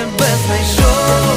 тебе знайшов.